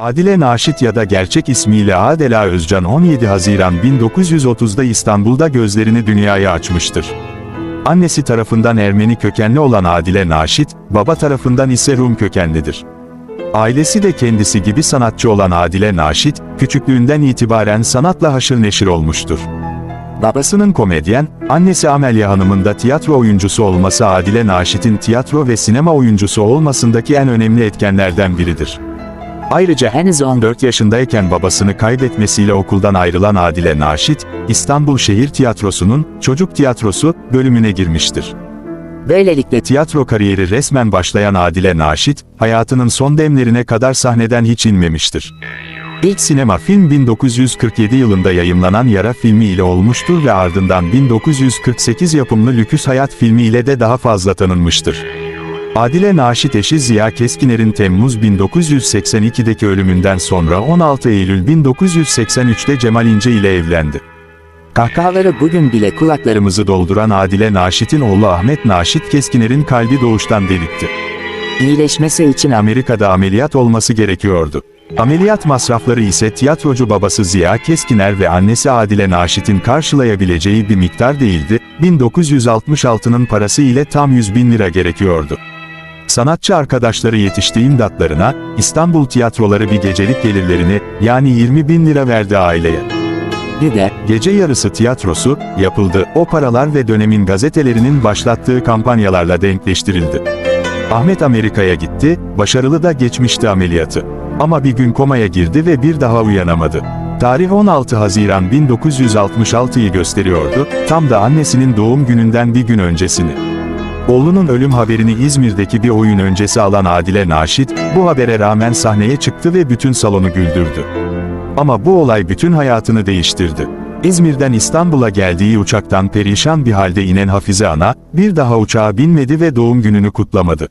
Adile Naşit ya da gerçek ismiyle Adela Özcan 17 Haziran 1930'da İstanbul'da gözlerini dünyaya açmıştır. Annesi tarafından Ermeni kökenli olan Adile Naşit, baba tarafından ise Rum kökenlidir. Ailesi de kendisi gibi sanatçı olan Adile Naşit, küçüklüğünden itibaren sanatla haşır neşir olmuştur. Babasının komedyen, annesi Amelya Hanım'ın da tiyatro oyuncusu olması Adile Naşit'in tiyatro ve sinema oyuncusu olmasındaki en önemli etkenlerden biridir. Ayrıca henüz 14 yaşındayken babasını kaybetmesiyle okuldan ayrılan Adile Naşit, İstanbul Şehir Tiyatrosu'nun Çocuk Tiyatrosu bölümüne girmiştir. Böylelikle tiyatro kariyeri resmen başlayan Adile Naşit, hayatının son demlerine kadar sahneden hiç inmemiştir. İlk sinema film 1947 yılında yayımlanan Yara filmi ile olmuştur ve ardından 1948 yapımlı Lüküs Hayat filmi ile de daha fazla tanınmıştır. Adile Naşit eşi Ziya Keskiner'in Temmuz 1982'deki ölümünden sonra 16 Eylül 1983'te Cemal İnce ile evlendi. Kahkahaları bugün bile kulaklarımızı dolduran Adile Naşit'in oğlu Ahmet Naşit Keskiner'in kalbi doğuştan delikti. İyileşmesi için Amerika'da ameliyat olması gerekiyordu. Ameliyat masrafları ise tiyatrocu babası Ziya Keskiner ve annesi Adile Naşit'in karşılayabileceği bir miktar değildi, 1966'nın parası ile tam 100 bin lira gerekiyordu. Sanatçı arkadaşları yetişti imdatlarına, İstanbul tiyatroları bir gecelik gelirlerini, yani 20 bin lira verdi aileye. Bir de, gece yarısı tiyatrosu, yapıldı, o paralar ve dönemin gazetelerinin başlattığı kampanyalarla denkleştirildi. Ahmet Amerika'ya gitti, başarılı da geçmişti ameliyatı. Ama bir gün komaya girdi ve bir daha uyanamadı. Tarih 16 Haziran 1966'yı gösteriyordu, tam da annesinin doğum gününden bir gün öncesini. Oğlunun ölüm haberini İzmir'deki bir oyun öncesi alan Adile Naşit, bu habere rağmen sahneye çıktı ve bütün salonu güldürdü. Ama bu olay bütün hayatını değiştirdi. İzmir'den İstanbul'a geldiği uçaktan perişan bir halde inen Hafize Ana, bir daha uçağa binmedi ve doğum gününü kutlamadı.